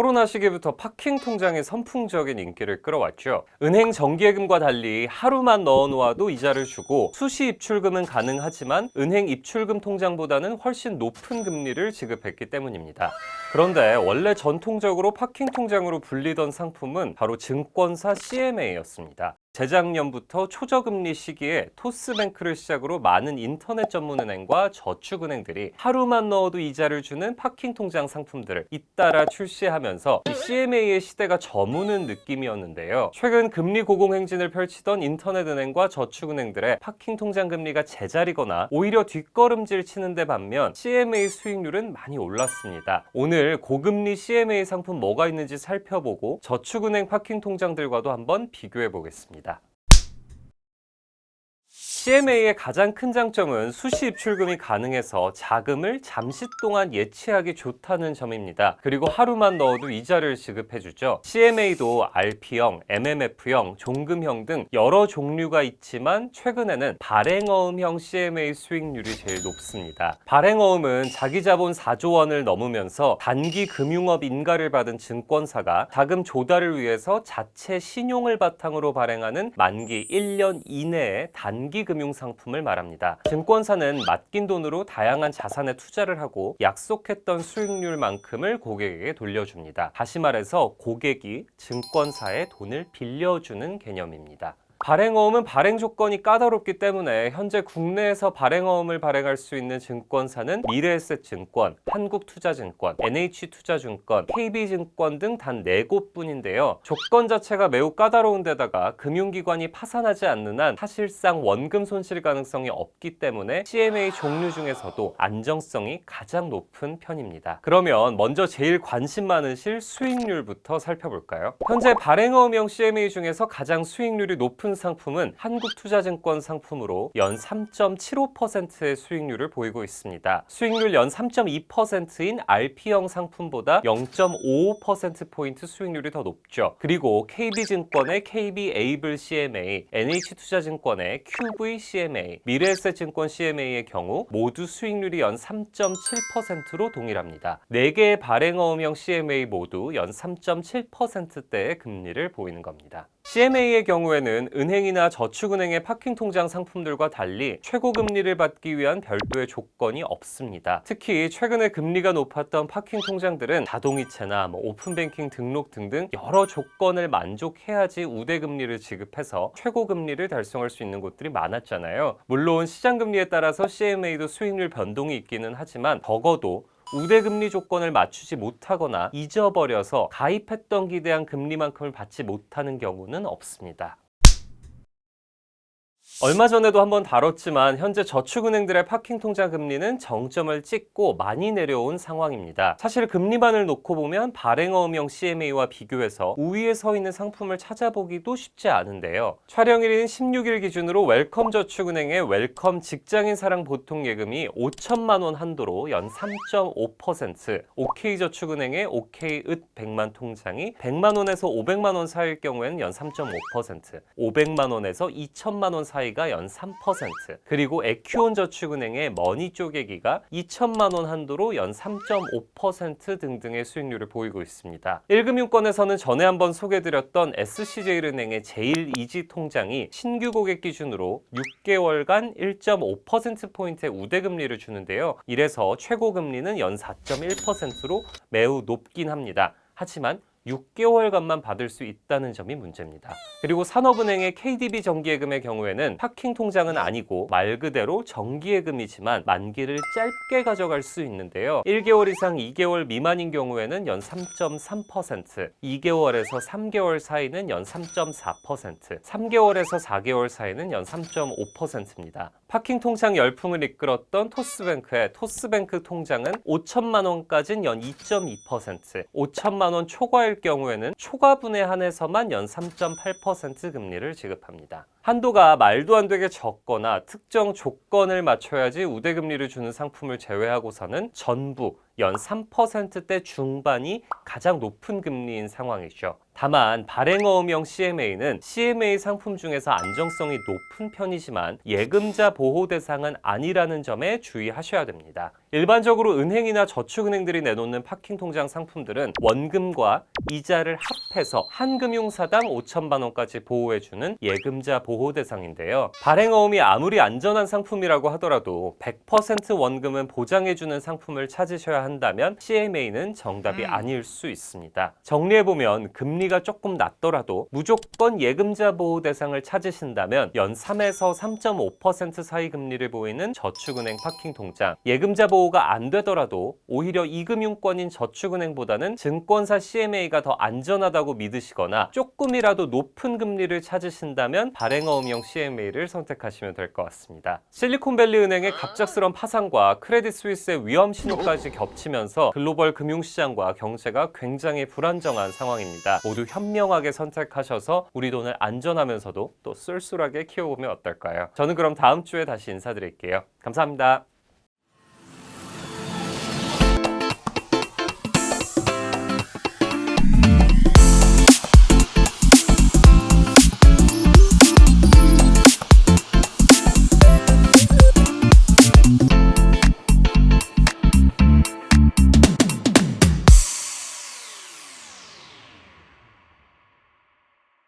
코로나 시기부터 파킹 통장이 선풍적인 인기를 끌어왔죠. 은행 정기예금과 달리 하루만 넣어놓아도 이자를 주고 수시 입출금은 가능하지만 은행 입출금 통장보다는 훨씬 높은 금리를 지급했기 때문입니다. 그런데 원래 전통적으로 파킹 통장으로 불리던 상품은 바로 증권사 CMA였습니다. 재작년부터 초저금리 시기에 토스뱅크를 시작으로 많은 인터넷 전문은행과 저축은행들이 하루만 넣어도 이자를 주는 파킹 통장 상품들을 잇따라 출시하면서 이 CMA의 시대가 저무는 느낌이었는데요. 최근 금리 고공 행진을 펼치던 인터넷은행과 저축은행들의 파킹 통장 금리가 제자리거나 오히려 뒷걸음질 치는데 반면 CMA 수익률은 많이 올랐습니다. 오늘 고금리 CMA 상품 뭐가 있는지 살펴보고 저축은행 파킹 통장들과도 한번 비교해 보겠습니다. CMA의 가장 큰 장점은 수시 입출금이 가능해서 자금을 잠시 동안 예치하기 좋다는 점입니다. 그리고 하루만 넣어도 이자를 지급해주죠. CMA도 RP형, MMF형, 종금형 등 여러 종류가 있지만 최근에는 발행어음형 CMA 수익률이 제일 높습니다. 발행어음은 자기 자본 4조 원을 넘으면서 단기 금융업 인가를 받은 증권사가 자금 조달을 위해서 자체 신용을 바탕으로 발행하는 만기 1년 이내의 단기 금융 상품을 말합니다. 증권사는 맡긴 돈으로 다양한 자산에 투자를 하고 약속했던 수익률만큼을 고객에게 돌려줍니다. 다시 말해서 고객이 증권사에 돈을 빌려주는 개념입니다. 발행어음은 발행 조건이 까다롭기 때문에 현재 국내에서 발행어음을 발행할 수 있는 증권사는 미래에셋증권, 한국투자증권, NH투자증권, KB증권 등 단 4곳 뿐인데요. 조건 자체가 매우 까다로운 데다가 금융기관이 파산하지 않는 한 사실상 원금 손실 가능성이 없기 때문에 CMA 종류 중에서도 안정성이 가장 높은 편입니다. 그러면 먼저 제일 관심 많으실 수익률부터 살펴볼까요? 현재 발행어음형 CMA 중에서 가장 수익률이 높은 상품은 한국투자증권 상품으로 연 3.75%의 수익률을 보이고 있습니다. 수익률 연 3.2%인 RP형 상품보다 0.55%포인트 수익률이 더 높죠. 그리고 KB증권의 KB 에이블 CMA, NH투자증권의 QV CMA, 미래에셋증권 CMA의 경우 모두 수익률이 연 3.7%로 동일합니다. 4개의 발행어음형 CMA 모두 연 3.7%대의 금리를 보이는 겁니다. CMA의 경우에는 은행이나 저축은행의 파킹 통장 상품들과 달리 최고 금리를 받기 위한 별도의 조건이 없습니다. 특히 최근에 금리가 높았던 파킹 통장들은 자동이체나 뭐 오픈뱅킹 등록 등등 여러 조건을 만족해야지 우대 금리를 지급해서 최고 금리를 달성할 수 있는 곳들이 많았잖아요. 물론 시장 금리에 따라서 CMA도 수익률 변동이 있기는 하지만 적어도 우대 금리 조건을 맞추지 못하거나 잊어버려서 가입했던 기대한 금리만큼을 받지 못하는 경우는 없습니다. 얼마 전에도 한번 다뤘지만 현재 저축은행들의 파킹 통장 금리는 정점을 찍고 많이 내려온 상황입니다. 사실 금리만을 놓고 보면 발행어음형 CMA와 비교해서 우위에 서 있는 상품을 찾아보기도 쉽지 않은데요. 촬영일인 16일 기준으로 웰컴 저축은행의 웰컴 직장인 사랑 보통 예금이 5천만 원 한도로 연 3.5%, OK 저축은행의 OK 읒 100만 통장이 100만 원에서 500만 원 사이일 경우에는 연 3.5%, 500만 원에서 2천만 원 사이 사이가 연 3%, 그리고 에큐온 저축은행의 머니 쪼개기가 2천만 원 한도로 연 3.5% 등등의 수익률을 보이고 있습니다. 1금융권에서는 전에 한번 소개드렸던 SCJ은행의 제일 이지 통장이 신규 고객 기준으로 6개월간 1.5%포인트의 우대금리를 주는데요. 이래서 최고 금리는 연 4.1%로 매우 높긴 합니다. 하지만 6개월간만 받을 수 있다는 점이 문제입니다. 그리고 산업은행의 KDB 정기예금의 경우에는 파킹 통장은 아니고 말 그대로 정기예금이지만 만기를 짧게 가져갈 수 있는데요. 1개월 이상 2개월 미만인 경우에는 연 3.3%, 2개월에서 3개월 사이는 연 3.4%, 3개월에서 4개월 사이는 연 3.5%입니다. 파킹 통장 열풍을 이끌었던 토스뱅크의 토스뱅크 통장은 5천만 원까지는 연 2.2%, 5천만 원 초과일 경우에는 초과분에 한해서만 연 3.8% 금리를 지급합니다. 한도가 말도 안 되게 적거나 특정 조건을 맞춰야지 우대금리를 주는 상품을 제외하고서는 전부 연 3%대 중반이 가장 높은 금리인 상황이죠. 다만 발행어음형 CMA는 CMA 상품 중에서 안정성이 높은 편이지만 예금자 보호 대상은 아니라는 점에 주의하셔야 됩니다. 일반적으로 은행이나 저축은행들이 내놓는 파킹 통장 상품들은 원금과 이자를 합해서 한 금융사당 5천만 원까지 보호해주는 예금자 보호 대상인데요. 발행어음이 아무리 안전한 상품이라고 하더라도 100% 원금은 보장해주는 상품을 찾으셔야 한다면 CMA는 정답이 아닐 수 있습니다. 정리해보면 금리 가 조금 낮더라도 무조건 예금자 보호 대상을 찾으신다면 연 3에서 3.5% 사이 금리를 보이는 저축은행 파킹 통장, 예금자 보호가 안 되더라도 오히려 이금융권인 저축은행보다는 증권사 CMA가 더 안전하다고 믿으시거나 조금이라도 높은 금리를 찾으신다면 발행어음형 CMA를 선택하시면 될 것 같습니다. 실리콘밸리 은행의 갑작스런 파산과 크레딧 스위스의 위험 신호까지 겹치면서 글로벌 금융시장과 경제가 굉장히 불안정한 상황입니다. 모두 현명하게 선택하셔서 우리 돈을 안전하면서도 또 쏠쏠하게 키워보면 어떨까요? 저는 그럼 다음 주에 다시 인사드릴게요. 감사합니다.